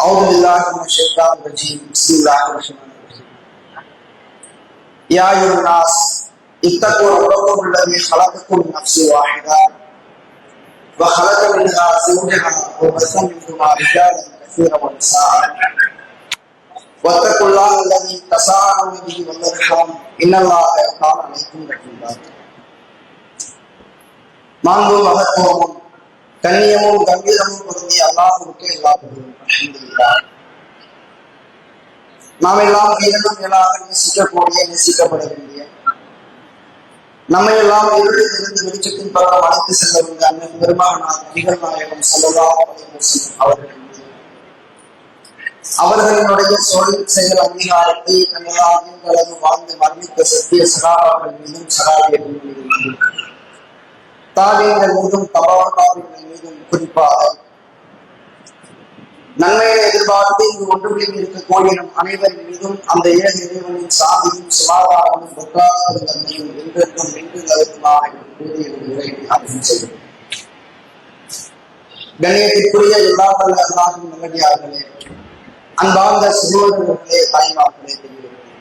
أعوذ بالله من الشيطان الرجيم بسم الله الرحمن الرحيم يا أيها الناس اتقوا ربكم الذي خلقكم من نفس واحدة وخلق منها زوجها وبث منهما رجالا كثيرا ونساء واتقوا الله الذي تساءلون به والارحام ان الله كان عليكم رقيبا மாண்பும் மகத்துவமும் கண்ணியமும் கம்பீரமும் பொருந்திய அல்லாஹுக்கு எல்லா நாம் எல்லாம் வீரனும் மேலாக நேசிக்கக்கூடிய நேசிக்கப்பட வேண்டிய நம்மை எல்லாம் இருளில் இருந்து வெளிச்சத்தின் பக்கம் அழைத்து செல்ல வேண்டிய அண்ணன் பெருமானார் நபிகள் நாயகம் ஸல்லல்லாஹு அவர்கள். அவர்களுடைய சொல் செயல் அங்கீகாரத்தை நம்மளாக வாழ்ந்து மரணித்த சத்திய சகாபாக்கள் மீதும் சகாபியர்கள் மீதும் தாவியங்கள் மீதும் தபாவர்கள் மீதும் குறிப்பாக நன்மையை எதிர்பார்த்து இங்கு ஒன்றுகளில் இருக்கக்கூடிய நம் அனைவரின் மீதும் அந்த ஏழு இறைவனின் சாந்தியும் சுகாதாரமும் பொருளாதார தன்மையும் என்றென்றும் நின்று நிறுத்துமாக கூறி ஒரு உரையை ஆரம்பம் கண்ணியத்திற்குரிய எல்லா பல அல்லாஹும் நல்லடியார்களே அன்பார்ந்த சகோதரர்களே தாய்மார்களே பெரியவர்களே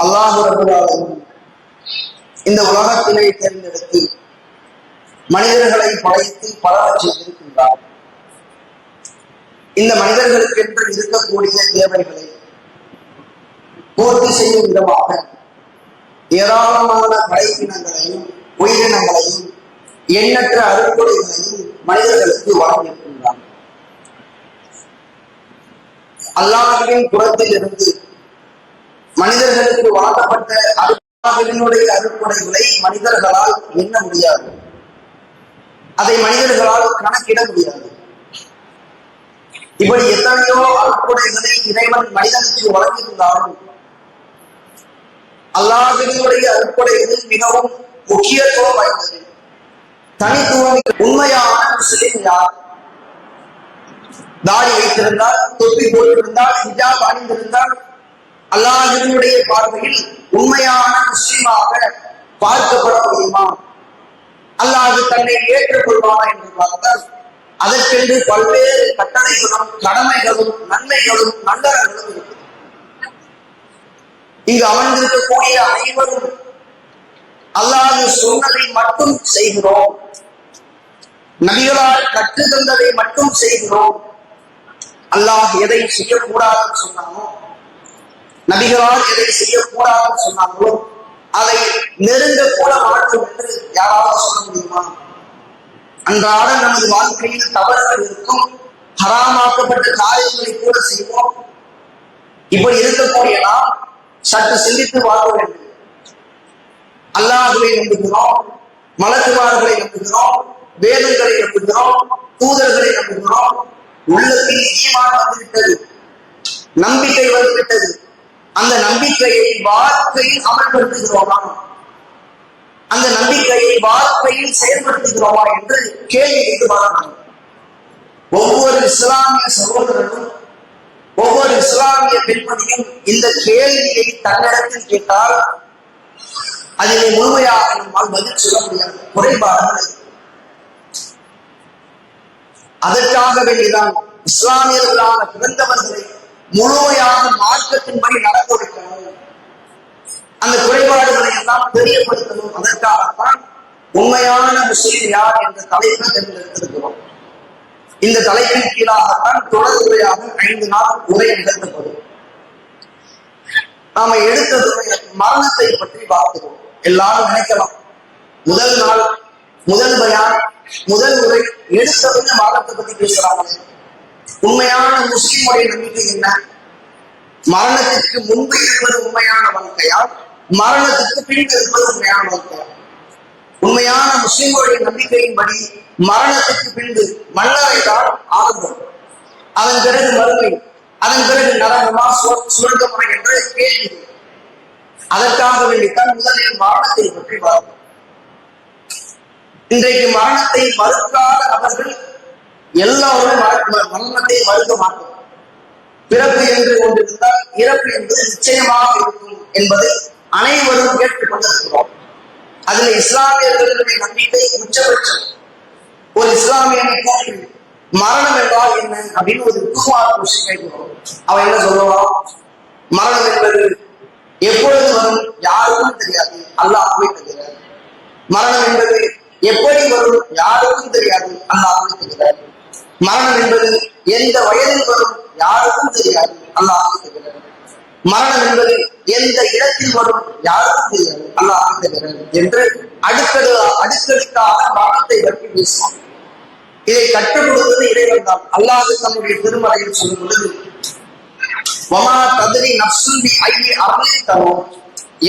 அல்லாஹு ரபுல்லாலும் இந்த உலகத்திலே தேர்ந்தெடுத்து மனிதர்களை படைத்து பலரச் செய்திருக்கின்றார் இந்த மனிதர்களுக்கு என்று இருக்கக்கூடிய தேவைகளை பூர்த்தி செய்யும் விதமாக ஏராளமான படைப்பினங்களையும் உயிரினங்களையும் எண்ணற்ற அறுப்புடைகளையும் மனிதர்களுக்கு வழங்கியிருக்கின்றார் அல்லாஹ்வின் புறத்தில் இருந்து மனிதர்களுக்கு வழங்கப்பட்ட அல்லாஹ்வினுடைய அறுப்புடைகளை மனிதர்களால் எண்ண முடியாது. அதை மனிதர்களால் கணக்கிட முடியாது. இப்படி எத்தனையோ அற்புதங்களை இறைவன் மனிதனுக்கு வழங்கியிருந்தாலும் அல்லாஹினுடைய அற்புதங்கள் மிகவும் முக்கியத்துவம் வாய்ந்தது. தனித்துவம் உண்மையான முஸ்லிம் யார்? தாடி வைத்திருந்தால் தொப்பி போட்டிருந்தால் ஹிஜாப் அணிந்திருந்தால் அல்லாஹினுடைய பார்வையில் உண்மையான முஸ்லிமாக பார்க்கப்பட முடியுமா? அல்லாது தன்னை ஏற்றுக்கொள்வானா என்று பார்த்தால் அதற்கென்று பல்வேறு கட்டளைகளும் கடமைகளும் நன்மைகளும் நல்லறங்களும் இருக்கு இங்கு அமர்ந்திருக்கக்கூடிய அனைவரும் அல்லாது சொன்னதை மட்டும் செய்கிறோம். நபிகளால் கற்று தந்ததை மட்டும் செய்கிறோம். அல்லாஹ் எதை செய்யக்கூடாதுன்னு சொன்னானோ நபிகளால் எதை செய்யக்கூடாதுன்னு சொன்னாங்களோ அதை நெருங்க கூட மாட்டோம் என்று யாராவது சொல்ல முடியுமா? அன்றாட நமது வாழ்க்கையில் தவறுகள் இருக்கும் ஹராமாக்கப்பட்ட காரியங்களை கூட செய்வோம். இப்படி இருக்கக்கூடிய நாம் சற்று சிந்தித்து வாழ வேண்டும். அல்லாஹுவை நம்புகிறோம் மலக்குமார்களை நம்புகிறோம் வேதங்களை நம்புகிறோம் தூதர்களை நம்புகிறோம். உள்ளத்தில் ஈமான் வந்துவிட்டது நம்பிக்கை வந்துவிட்டது. அந்த நம்பிக்கையை வாழ்க்கையில் அமல்படுத்துகிறோமா? அந்த நம்பிக்கையை வாழ்க்கையில் செயல்படுத்துகிறோமா என்று கேள்வி கேட்டு ஒவ்வொரு இஸ்லாமிய சகோதரனும் ஒவ்வொரு இஸ்லாமிய பெண்மணியும் இந்த கேள்வியை தன்னிடத்தில் கேட்டால் அதிலே முழுமையாக நம்மால் பதில் சொல்ல முடியாது. குறைபாடுகள் அதற்காக வேண்டிதான் இஸ்லாமியர்களான பிறந்தவர்களை முழுமையாக மார்க்கத்தின்படி நடக்க கொடுக்கணும் அந்த குறைபாடுகளை எல்லாம் தெரியப்படுத்தணும். அதற்காகத்தான் உண்மையான முஸ்லீம் யார் என்ற தலைப்பை தேர்ந்தெடுத்திருக்கிறோம் இந்த தலைப்பின் கீழாகத்தான் தொடர் உரையாக ஐந்து நாள் உரை நிகழ்த்தப்படும். நாம எடுத்தது மரணத்தை பற்றி பார்க்கிறோம். எல்லாரும் நினைக்கலாம். முதல் நாள் முதல் பயான் முதல் உரை எடுத்ததுன்னு மரணத்தை பத்தி பேசுறாங்க உண்மையான முஸ்லிமுடைய நம்பிக்கை என்ன? மரணத்திற்கு முன்பு இருப்பது உண்மையான வாழ்க்கையா மரணத்திற்கு பின்பு இருப்பது உண்மையான வாழ்க்கையா உண்மையான முஸ்லிம்களுடைய நம்பிக்கையின்படி மரணத்துக்கு பின்பு மன்னரை தான் அதன் பிறகு மறுமை அதன் பிறகு நரகமா சுரங்கமா சுவர்க்கமா என்ற கேள்வி. அதற்காக வேண்டித்தான் முதலில் மரணத்தை பற்றி பார்ப்போம். இன்றைக்கு மரணத்தை மறுக்காத நபர்கள் எல்லாருமே மரணத்தை மறுக்க மாட்டோம். பிறப்பு என்று ஒன்று இருந்தால் இறப்பு என்பது நிச்சயமாக இருக்கும் என்பதை அனைவரும் கேட்டுக்கொண்டிருக்கிறோம். அதுல இஸ்லாமியர்களுடைய நம்பிக்கை உச்சபட்சம். ஒரு இஸ்லாமியனை போட்டு மரணம் என்றால் என்ன அப்படின்னு ஒரு குமார் கொஸ்டின் கேட்கிறோம். அவன் என்ன சொல்லுவான்? மரணம் என்பது எப்பொழுது வரும் யாருக்கும் தெரியாது அல்லாஹ்வே தெரியாது மரணம் என்பது எப்படி வரும் யாருக்கும் தெரியாது அல்லாஹ்வே தெரியாது மரணம் என்பது எந்த வயதில் வரும் யாருக்கும் தெரியாது. அல்லாஹ் மரணம் என்பது எந்த இடத்தில் வரும் யாருக்கும் தெரியாது. அல்லாஹ் தெரியாது என்று அடுக்கடு அடுக்கடுக்காக மரணத்தை பற்றி பேசுவான் இதை கற்றுக் கொடுத்தது இறைவன் தான். அல்லாஹ் தன்னுடைய திருமலையில் சொல்லும் பொழுது வமா ததிரி நப்சுல்பி ஐயே அருளை தரும்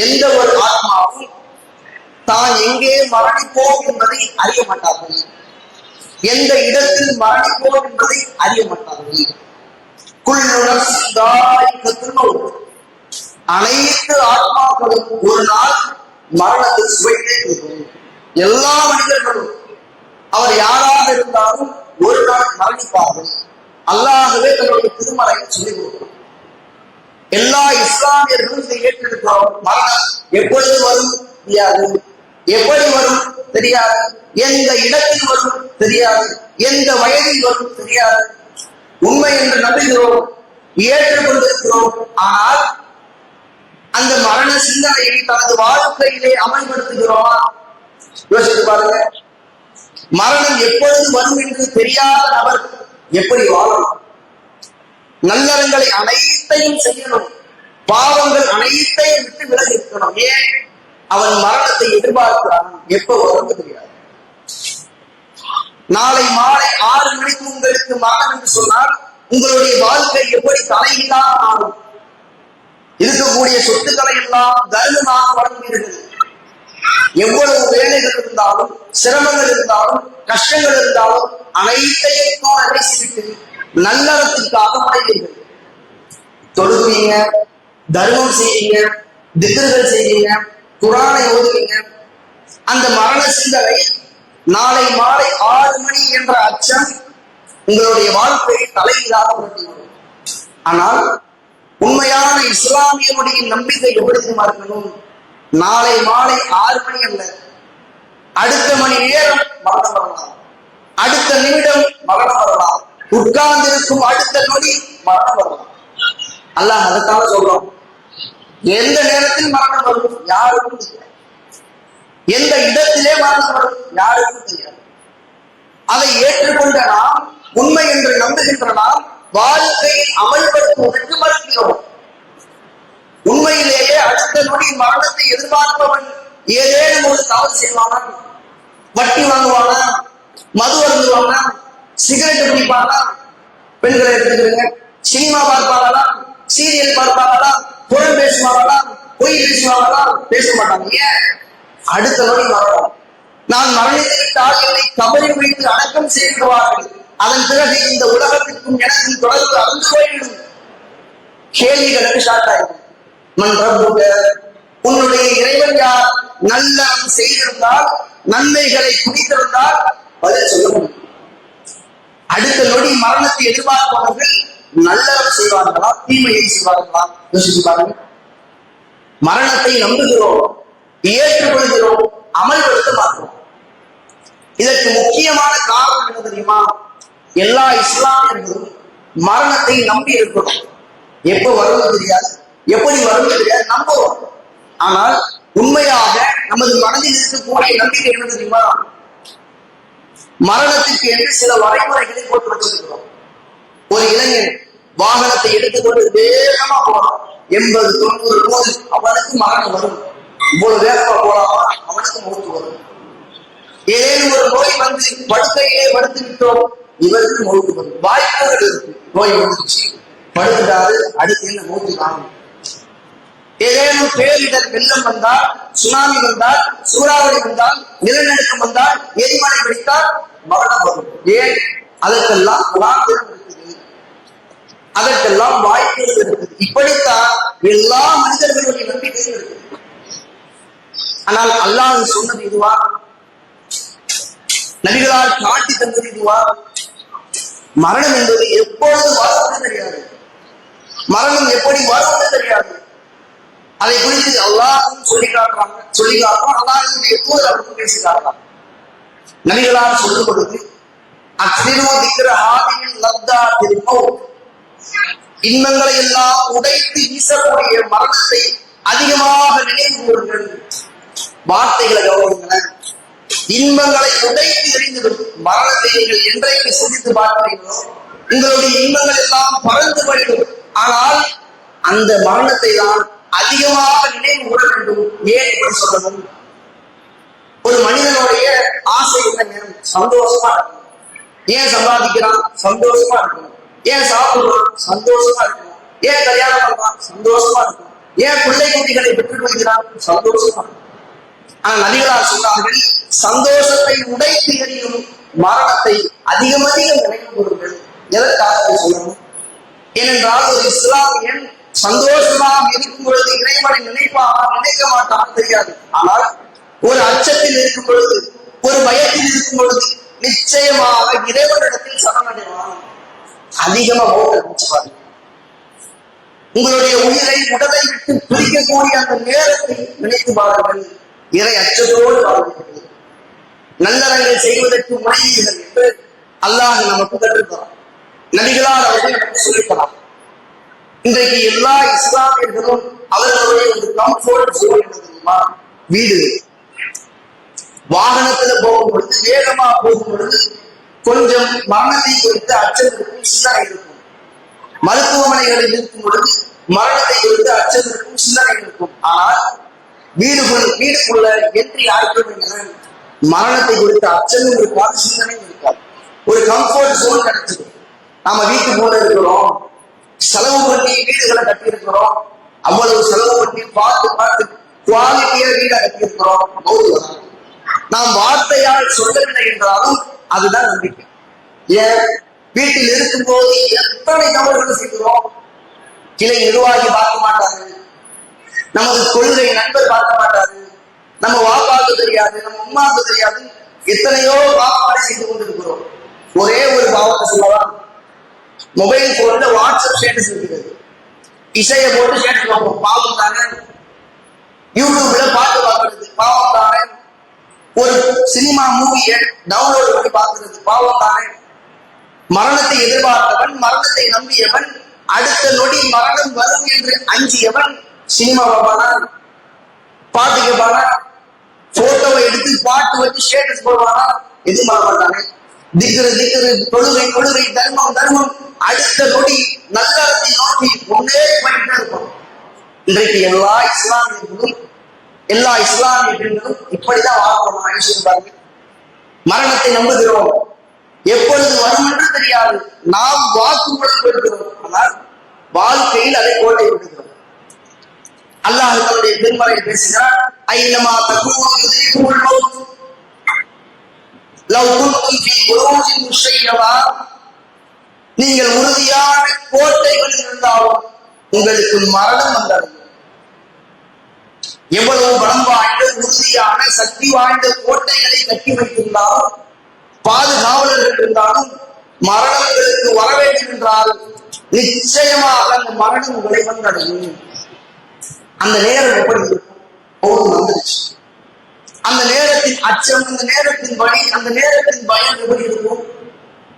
எந்த ஒரு ஆத்மாவும் தான் எங்கே மரணிப்போம் என்பதை அறிய மாட்டார்கள். எந்த இடத்தில் மரணிப்போம் என்பதை அறிய மாட்டார்கள். அனைத்து ஆத்மாக்களும் ஒரு நாள் மரணத்தை சுவைத்தே இருக்கும் எல்லா மனிதர்களும் அவர் யாராக இருந்தாலும் ஒரு நாள் மரணிப்பார்கள். அல்லாகவே தன்னுடைய திருமலையில் சொல்லிக் கொடுக்கும். எல்லா இஸ்லாமியர்களும் இதை ஏற்றெடுக்கிறோம் மரணம் எப்பொழுது வரும்? தெரியாது எப்படி வரும் தெரியாது. எந்த இடத்தில் வரும் தெரியாது. எந்த வயதில் வரும் தெரியாது. உண்மை என்று நம்புகிறோம் ஏற்றுக்கொண்டிருக்கிறோம். ஆனால் அந்த மரண சிந்தனையை தனது வாழ்க்கையிலே அமல்படுத்துகிறோமா? யோசித்து பாருங்க. மரணம் எப்பொழுது வரும் என்று தெரியாத நபர் எப்படி வாழலாம் நல்லறங்களை அனைத்தையும் செய்யணும். பாவங்கள் அனைத்தையும் விட்டு விலகி இருக்கணும் ஏன்? அவன் மரணத்தை எதிர்பார்க்கிறான் எப்ப வரும் தெரியாது. நாளை மாலை ஆறு மணிக்கு உங்களுக்கு மரணம் என்று சொன்னால் உங்களுடைய வாழ்க்கை எப்படி தலையில்லாம ஆகும் இருக்கக்கூடிய சொத்துக்களை எல்லாம் தருணமாக வழங்குவீர்கள் எவ்வளவு வேலைகள் இருந்தாலும் சிரமங்கள் இருந்தாலும் கஷ்டங்கள் இருந்தாலும் அனைத்தையும் அடைசிவிட்டு நல்லறத்திற்காக முனைவீர்கள் தொழுவீங்க தர்மம் செய்வீங்க திக்கர்கள் செய்வீங்க குரானை ஓதுவீங்க. அந்த மரண சிந்தனை நாளை மாலை ஆறு மணி என்ற அச்சம் உங்களுடைய வாழ்க்கையை தலையிலாக புரட்டிவிடும் ஆனால் உண்மையான இஸ்லாமியனுடைய நம்பிக்கை எப்படி தெரியுமா இருக்கணும் நாளை மாலை ஆறு மணி அல்ல. அடுத்த மணி நேரம் மரணம் வரலாம். அடுத்த நிமிடம் மரணம் வரலாம். உட்கார்ந்திருக்கும் அடுத்த நொடி மரணம் வரலாம். அல்லாஹ் அதற்காக சொல்றோம் எந்த நேரத்தில் மரணம் வரும் யாருக்கும் தெரியாது. எந்த இடத்திலே மரணம் வரும் யாருக்கும் தெரியாது. அதை ஏற்றுக்கொண்ட நாம் உண்மை என்று நம்புகின்ற நாம் வாழ்க்கையை அமல்படுத்துவதற்கு மறுக்கிறோம். உண்மையிலேயே அடுத்த நொடி மரணத்தை எதிர்பார்ப்பவன் ஏதேனும் ஒரு தவறு செய்வானா? வட்டி வாங்குவானா? மது அருந்துவானா? சிகரெட் குடிப்பானா பெண்களை எடுத்துக்கிறீங்க. சினிமா பார்ப்பாங்களா சீரியல் பார்ப்பாங்களா புறம் பேசுவாங்களா பொய் பேசுவாங்களா பேச மாட்டாங்க ஏன்? அடுத்த நொடி மரணம். நான் மரணித்து விட்டால் என்னை கபலை வைத்து அடக்கம் செய்திருவார்கள் அதன் பிறகு இந்த உலகத்திற்கும் எனக்கும் தொடர்பு அறந்து போயிடும். கேள்விகளுக்கு ஸ்டார்ட் ஆயிடும். மன் ரப்புக உன்னுடைய இறைவன் யார்? நல்ல செய்திருந்தால் நன்மைகளை குடித்திருந்தால் பதில் சொல்ல முடியும். அடுத்த நொடி மரணத்தை எதிர்பார்ப்பவர்கள் நல்லறம் செய்வார்களா? தீமையை செய்வார்களா? யோசிச்சு பாருங்க. மரணத்தை நம்புகிறோம் ஏற்றுக்கொள்கிறோம் அமல்படுத்த மாட்டோம். இதற்கு முக்கியமான காரணம் என்ன தெரியுமா? எல்லா இஸ்லாமியர்களும் மரணத்தை நம்பி இருக்கிறோம். எப்ப வருவது தெரியாது. எப்படி வருவது தெரியாது. நம்புவோம் ஆனால் உண்மையாக நமது மனதில் இருக்கக்கூடிய நம்பிக்கை என்ன தெரியுமா? மரணத்திற்கு என்று சில வரைமுறைகளை போட்டு வச்சிருக்கிறோம். ஒரு இளைஞன் வாகனத்தை எடுத்துக்கொண்டு வேகமா போறான். எண்பது தொண்ணூறு நூறு அவனுக்கு மரணம் வரும். இவ்வளவு வேகமா போறாமா அவனுக்கு மூத்து வரும். ஏதேனும் ஒரு நோய் வந்து படுக்கையிலே படுத்து விட்டோம் இவருக்கு மூத்து வரும். வாய்ப்புகள் இருக்கு. நோய் வந்துச்சு படுத்துட்டாரு அடுத்து என்ன மூத்து காணும்? ஏதேனும் பேரிடர் வெள்ளம் வந்தால் சுனாமி வந்தால் சூறாவளி வந்தால் நிலநடுக்கம் வந்தால் எரிமலை வெடித்தால் மரணம் வரும். ஏன்? அதற்கெல்லாம் குரான் அதற்கெல்லாம் வாய்ப்புகள் இருக்குது இப்படித்தான் எல்லா மனிதர்களுடைய நம்பிக்கையும் இருக்குது ஆனால் அல்லாஹ் சொன்னது இதுவா? நபிகளால் காட்டி தந்தது இதுவா? மரணம் என்பது எப்பொழுது வரும்னு தெரியாது. மரணம் எப்படி வரும்னு தெரியாது? அதை குறித்து எல்லாரும் சொல்லி காட்டுறாங்க சொல்லி காட்டுறோம் அல்லாஹ் எப்போது அவருக்கு பேசி காட்டுறாங்க நபிகளால் சொல்லும் பொழுது அத்திரோ திக்கிற ஆதியில் லத்தா திருப்பம் இன்பங்களை எல்லாம் உடைத்து வீசக்கூடிய மரணத்தை அதிகமாக நினைவு கூறுங்கள். வார்த்தைகளை கவனிங்களேன் இன்பங்களை உடைத்து எறிந்துவிடும் மரணத்தை நீங்கள் என்றைக்கு சிந்தித்து பார்க்கிறீர்களோ உங்களுடைய இன்பங்கள் எல்லாம் பறந்து போயிடும் ஆனால் அந்த மரணத்தை தான் அதிகமாக நினைவு கூற வேண்டும். ஏன் என்று சொல்லணும் ஒரு மனிதனுடைய ஆசை என்ன? சந்தோஷமா இருக்கணும். ஏன் சம்பாதிக்கிறான்? சந்தோஷமா இருக்கும் ஏன் சாப்பிடுறோம்? சந்தோஷமா இருக்கும். ஏன் கல்யாணம் பண்றான் சந்தோஷமா இருக்கும். ஏன் பிள்ளை குட்டிகளை பெற்றுக் கொள்கிறான் சந்தோஷமா ஆனா நபிகளார் சொன்னார்கள் சந்தோஷத்தை உடைத்து எறியும் மரணத்தை அதிகம் அதிகம் நினைவு கூறுங்கள் எதற்காக சொல்லணும்? ஏனென்றால் ஒரு இஸ்லாமியன் சந்தோஷமாக இருக்கும் பொழுது இறைவனை நினைப்பாக நினைக்க மாட்டான் தெரியாது. ஆனால் ஒரு அச்சத்தில் இருக்கும் பொழுது ஒரு பயத்தில் இருக்கும் பொழுது நிச்சயமாக இறைவனிடத்தில் சரணடைவான். அதிகமா ஓட்ட நினைச்சுவார்கள் உங்களுடைய உயிரை உடலை விட்டு பிரிக்கக்கூடிய அந்த நேரத்தை நினைத்து பாருங்கள். இறை அச்சத்தோடு வாழ்வீர்கள் நல்லறங்கள் செய்வதற்கு முனைவீர்கள் என்று அல்லாஹ் நமக்கு கற்றுக்கிறார் நபிகளால் அவர்கள் நமக்கு சொல்லித்தரார் இன்றைக்கு எல்லா இஸ்லாமியர்களும் அவர்களுடைய ஒரு கம்ஃபோர்ட் சூழல் தெரியுமா? வீடு. வாகனத்துல போகும் பொழுது வேகமா போகும் பொழுது கொஞ்சம் மரணத்தை குறித்து அச்சம் இருக்கும் சிந்தனை இருக்கும். மருத்துவமனைகளில் இருக்கும் பொழுது மரணத்தை குறித்து அச்சம் இருக்கும் சிந்தனை இருக்கும். ஆனால் வீடுகள் வீடுக்குள்ள என்ட்ரி ஆயிட்டோம் மரணத்தை குறித்த அச்சமும் இருக்காது சிந்தனையும் இருக்காது. ஒரு கம்ஃபர்ட் சோன் கிடைச்சது. நாம வீட்டு போல இருக்கிறோம். செலவு பண்ணி வீடுகளை கட்டி இருக்கிறோம் அவ்வளவு செலவு பண்ணி பார்த்து பார்த்து குவாலிட்டியா வீடை கட்டி இருக்கிறோம் நாம் வார்த்தையால் சொல்லவில்லை என்றாலும் அதுதான் நம்பிக்கை. ஏன்? வீட்டில் இருக்கும்போது எத்தனை தவறுகள் செய்கிறோம் கிளை நிர்வாகி பார்க்க மாட்டாரு நமது கொள்கை நண்பர் பார்க்க மாட்டாரு நம்ம வாப்பாக்கு தெரியாது நம்ம உமாவுக்கு தெரியாது. எத்தனையோ பாவங்களை செய்து கொண்டிருக்கிறோம். ஒரே ஒரு பாவத்தை சொல்லலாம் மொபைல் போன்ல வாட்ஸ்அப் ஸ்டேட்டஸ் இருக்கிறது இசையை போட்டு ஸ்டேட்டஸ் பார்ப்போம். பாவம் தானே? யூடியூப்ல பாட்டு பார்க்கறது. பாவம் தானே? ஒரு சினிமா மூவியை டவுன்லோட் பண்ணி பார்க்கிறது. பாவம் தானே. மரணத்தை எதிர்பார்த்தவன் மரணத்தை நம்பியவன் அடுத்த நொடி மரணம் வரும் என்று அஞ்சியவன் சினிமா பார்ப்பானா பாட்டு கேட்பானா போட்டோவை எடுத்து பாட்டு வச்சு ஸ்டேட்டஸ் போடுவானா? எதிர்பார்க்க மாட்டானே திக்ரு திக்ரு தொழுகை தொழுகை தர்மம் தர்மம். அடுத்த நொடி நல்லறத்தை நோக்கி முன்னே போயிட்டே இருக்கும் இன்றைக்கு எல்லா இஸ்லாமியர்களும் எல்லா இஸ்லாமிய பெண்களும் இப்படிதான் வாழ்க்கணும் ஆயுஷம் பாருங்க மரணத்தை நம்புகிறோம். எப்பொழுது வரும் என்று தெரியாது. நாம் வாக்குமூலம் பெறுகிறோம் ஆனால் வாழ்க்கையில் அதை கோட்டை விடுகிறோம். அல்லாஹ் தன்னுடைய பெருமறை பேசுகிறார். ஐநமா தகுவல் லவ் குன்தும் ஃபீ புரூஜின் முஷையதா நீங்கள் உறுதியான கோட்டைகளில் இருந்தாலும் உங்களுக்கு மரணம் வந்தடையும் எவ்வளவு பலம் வாய்ந்த உறுதியான சக்தி வாய்ந்த கோட்டைகளை கட்டி வைத்திருந்தாலும் பாதுகாவலர்கள் இருந்தாலும் மரணங்களுக்கு வர வேண்டும் என்றால் நிச்சயமாக அந்த மரணம் உங்களை வந்தடையும். அந்த நேரம் எப்படி இருக்கும் போதும் வந்துருச்சு. அந்த நேரத்தின் அச்சம் அந்த நேரத்தின் வழி அந்த நேரத்தின் பயம் எப்படி இருக்கும்?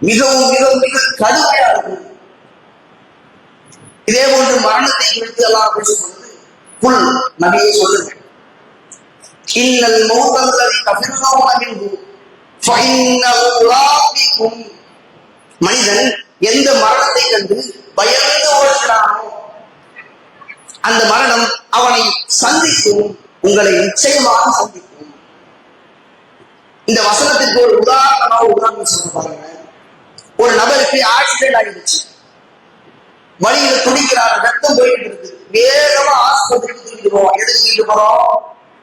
மிகவும் மிகவும் மிக கடுமையா இருக்கும். இதே போன்று மரணத்தை குறித்து எல்லாம் பேசும்பொழுது புல் நபியை சொல்லுங்க இன்னல் மௌத்தல்லதி கபிர்னவுன மின்ஹு ஃபஇன்னஹு மனிதன் எந்த மரணத்தை கண்டு பயந்து ஓடுகிறானோ அந்த மரணம் அவனை சந்திக்கும் உங்களை நிச்சயமாக சந்திக்கும். இந்த வசனத்திற்கு ஒரு உதாரணமா உதாரணம் சொல்ல பாருங்க. ஒரு நபருக்கு ஆக்சிடென்ட் ஆகிடுச்சு வழியில துடிக்கிறார் ரத்தம் போயிட்டு இருக்கு. வேகமா ஆஸ்பத்திரிக்கு தூக்கிட்டு போவோம். எதுக்கு தூக்கிட்டு போறோம்?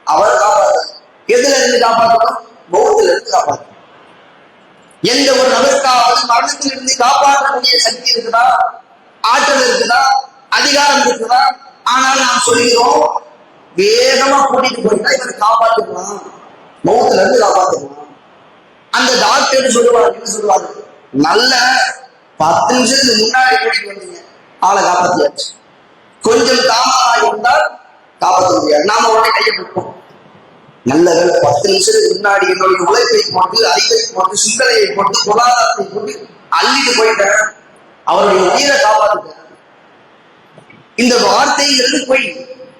அவர் காப்பாற்று எதுல இருந்து காப்பாற்றணும் பௌத்துல இருந்து காப்பாற்றணும் எந்த ஒரு நபருக்காவது மரணத்தில் இருந்து காப்பாற்றக்கூடிய சக்தி இருக்குதா? ஆற்றல் இருக்குதா? அதிகாரம் இருக்குதா? ஆனால் நாம் சொல்கிறோம் வேகமா கூட்டிட்டு போயிட்டா இவரை காப்பாத்துக்கலாம் மௌத்துல இருந்து காப்பாத்துக்கலாம் அந்த டாக்டர் சொல்லுவாரு? என்ன சொல்லுவாரு? நல்ல பத்து நிமிஷத்துக்கு முன்னாடி கூட்டிட்டு வந்தீங்க. ஆளை காப்பாத்தியாச்சு. கொஞ்சம் தாமதமாக இருந்தால் காப்பாற்ற முடியாது. நாம உடனே கையை கொடுப்போம் நல்ல வேலை பத்து நிமிஷத்துக்கு முன்னாடி என்னுடைய உழைப்பை போட்டு அறிவை போட்டு சிந்தனையை போட்டு பொருளாதாரத்தை போட்டு அள்ளிட்டு போயிட்டேன் அவருடைய உயிரை காப்பாத்துட்டேன் இந்த வார்த்தையிலிருந்து போய்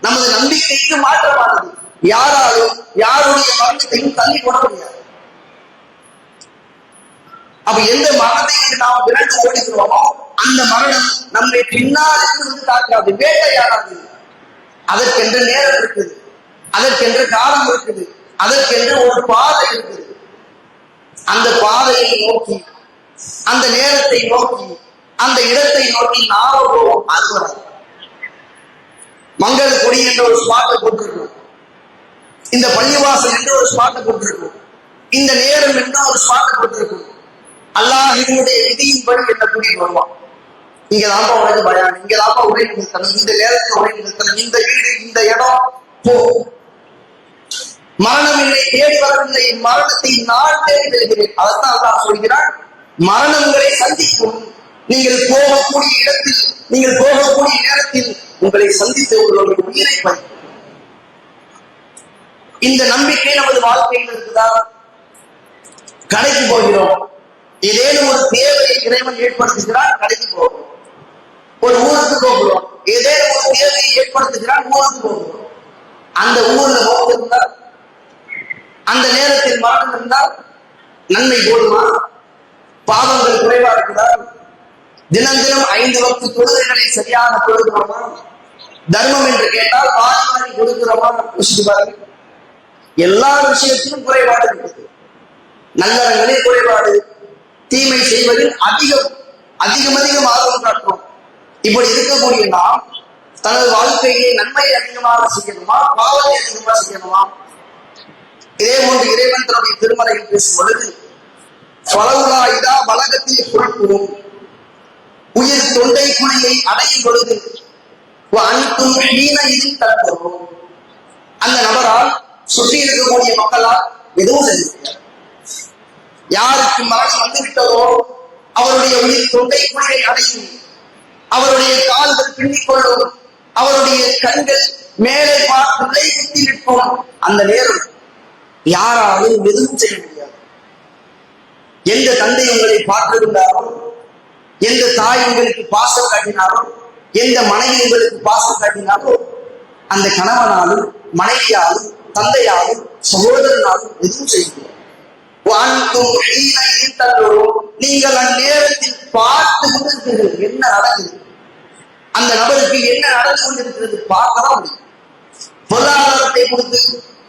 நமது நம்பிக்கைக்கு மாற்றமானது. யாராலும் யாருடைய மரணத்தையும் தள்ளி போட முடியாது. அப்ப எந்த மரணத்தை நாம் விரண்டு ஓடுகிறோமோ அந்த மரணம் நம்மை பின்னால் இருந்து தாக்காது வேட்டையாடாது. அதற்கென்று நேரம் இருக்குது. அதற்கென்று காலம் இருக்குது. அதற்கென்று ஒரு பாதை இருக்குது. அந்த பாதையை நோக்கி அந்த நேரத்தை நோக்கி அந்த இடத்தை நோக்கி நாம போவோம் அது வராது மங்கள கொடி என்ற ஒரு ஸ்பாட்டை போட்டிருக்கோம். இந்த பள்ளிவாசல் என்று ஒரு ஸ்பாட்டை போட்டிருக்கோம். இந்த நேரம் என்று ஒரு ஸ்பாட்டை போட்டிருக்கோம். அல்லாஹ் இதனுடைய விதியின்படி என்ன கூட்டிட்டு வருவான்? இங்க தாப்பா உனக்கு பயம். இங்க தாப்பா உரை நிறுத்தணும் இந்த நேரத்தில் உரை நிறுத்தணும் இந்த வீடு இந்த இடம் போ. மரணம் இல்லை தேடி வரவில்லை. மரணத்தை நான் தேடி வருகிறேன். அதைத்தான் அல்லாஹ் சொல்கிறான். மரணங்களை சந்திக்கும். நீங்கள் போகக்கூடிய இடத்தில் நீங்கள் போகக்கூடிய நேரத்தில் உங்களை சந்தித்து உங்களுடைய உயிரை பதிக்கும் இந்த நம்பிக்கை நமது வாழ்க்கையில் இருக்குதா? கடைக்கு போகிறோம். ஏதேனும் ஒரு தேவையை இறைவன் ஏற்படுத்துகிறார் கடைக்கு போகிறோம். ஒரு ஊருக்கு போகிறோம் ஏதே ஒரு தேவையை ஏற்படுத்துகிறான் ஊருக்கு போகிறோம் அந்த ஊர்ல மௌத்து இருந்தால் அந்த நேரத்தில் மரணம் இருந்தால் நன்மை போதுமா பாவங்கள் குறைவா இருக்கிறார் தினம் தினம் ஐந்து வகுப்பு தொழுகைகளை சரியாக கொடுக்கிறோமா தர்மம் என்று கேட்டால் பாதுகாப்பு கொடுக்கிறோமா யோசிச்சு பாருங்க. எல்லா விஷயத்திலும் குறைபாடு இருக்குது. நல்லறங்களில் குறைபாடு. தீமை செய்வதில் அதிகம் அதிகம் அதிகம் ஆர்வம் காட்டுறோம். இப்படி இருக்கக்கூடிய நாம் தனது வாழ்க்கையை நன்மை அதிகமாக செய்யணுமா பாவத்தை அதிகமாக செய்யணுமா? இதே போன்று இறைவன் தன்னுடைய திருமலையில் பேசும் பொழுது பலவுலா இதா பலகத்தில் பொறுப்புவோம் உயிர் தொண்டை குழியை அடையும் பொழுது அனைத்தும் மீன இதில் அந்த நபரால் சுற்றி இருக்கக்கூடிய மக்களால் எதுவும் செய்ய யாருக்கு மரணம் வந்துவிட்டதோ அவருடைய உயிர் தொண்டை குழியை அடையும் அவருடைய கால்கள் பின்னிக்கொள்ளும் அவருடைய கண்கள் மேலே பார்த்து நிலை குத்தி நிற்கும் அந்த நேரம் யாராலும் எதுவும் செய்ய முடியாது. எந்த தந்தை உங்களை பார்த்திருந்தாரோ எந்த தாய் உங்களுக்கு பாசம் காட்டினாரோ எந்த மனைவி உங்களுக்கு பாசம் காட்டினாரோ அந்த கணவனாலும் மனைவியாலும் தந்தையாலும் சகோதரனாலும் எதுவும் செய்ய முடியாது. நீங்கள் அந்நேரத்தில் பார்த்து கொண்டிருக்கிறீர்கள் என்ன நடக்குது? அந்த நபருக்கு என்ன நடந்து கொண்டிருக்கிறது பார்க்கதான் முடியும்? பொருளாதாரத்தை கொடுத்து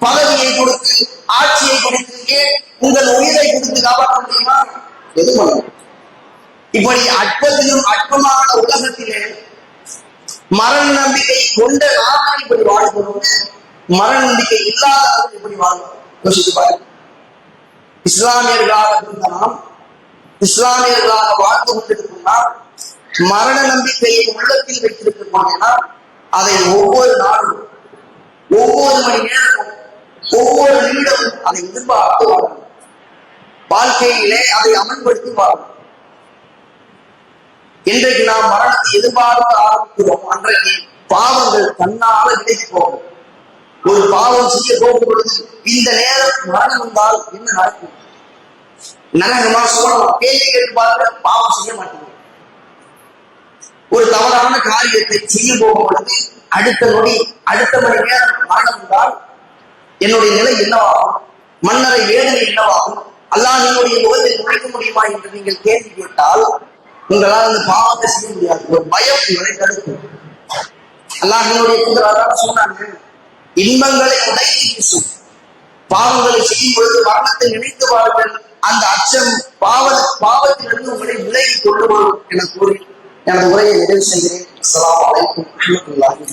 பதவியை கொடுத்து ஆட்சியை கொடுத்து ஏன் உங்கள் உயிரை கொடுத்து காப்பாற்ற முடியுமா? எது பண்ண இப்படி அற்பத்திலும் அற்பமான உலகத்திலே மரண நம்பிக்கை கொண்ட நாங்கள் இப்படி வாழ்கிறோம். மரண நம்பிக்கை இல்லாதவர்கள் இப்படி வாழ்கிறோம். யோசித்து பாருங்க. இஸ்லாமியர்களாக இருந்த நாம் இஸ்லாமியர்களாக வாழ்ந்து கொண்டிருக்கும் நாம் மரண நம்பிக்கையை உள்ளத்தில் வைத்திருக்கிறோம்னா அதை ஒவ்வொரு நாளும் ஒவ்வொரு மணி நேரமும் ஒவ்வொரு நிமிடமும் அதை எதிர்பார்த்து வாழணும் வாழ்க்கையிலே அதை அமல்படுத்தி வாழும் இன்றைக்கு நாம் மரணத்தை எதிர்பார்த்து ஆரம்பிக்கிறோம். அன்றைக்கு பாவங்கள் தன்னால விலகி போகும். ஒரு பாவம் செய்ய போகும் பொழுது இந்த நேரம் மரணம் வந்தால் என்ன நடக்கும்? நரகமா சோழமா கேள்வி கேட்டு பார்க்கிற பாவம் செய்ய மாட்டேங்குது. ஒரு தவறான காரியத்தை செய்ய போகும் பொழுது அடுத்த நொடி அடுத்த மணி நேரம் மரணம் என்றால் என்னுடைய நிலை என்னவாகும்? மன்னரை வேதனை என்னவாகும்? அல்லாஹ் என்னுடைய முகத்தில் நுழைக்க முடியுமா என்று நீங்கள் கேள்வி கேட்டால் உங்களால் அந்த பாவத்தை செய்ய முடியாது. ஒரு பயம் உங்களை தடுக்கும். அல்லாஹினுடைய என்னுடைய குதிராதான் சொன்னாங்க. இன்பங்களை உடைத்து வீசும். பாவங்களை செய்யும் பொழுது மரணத்தை நினைத்து வாருங்கள். அந்த அச்சம் பாவ பாவத்திலிருந்து உங்களை விலகி கொண்டு வரும் என கூறி எனது உரையை நிறைவு செய்கிறேன். அஸ்லாம் வலைக்கும் வரஹ்மத்துல்லாஹி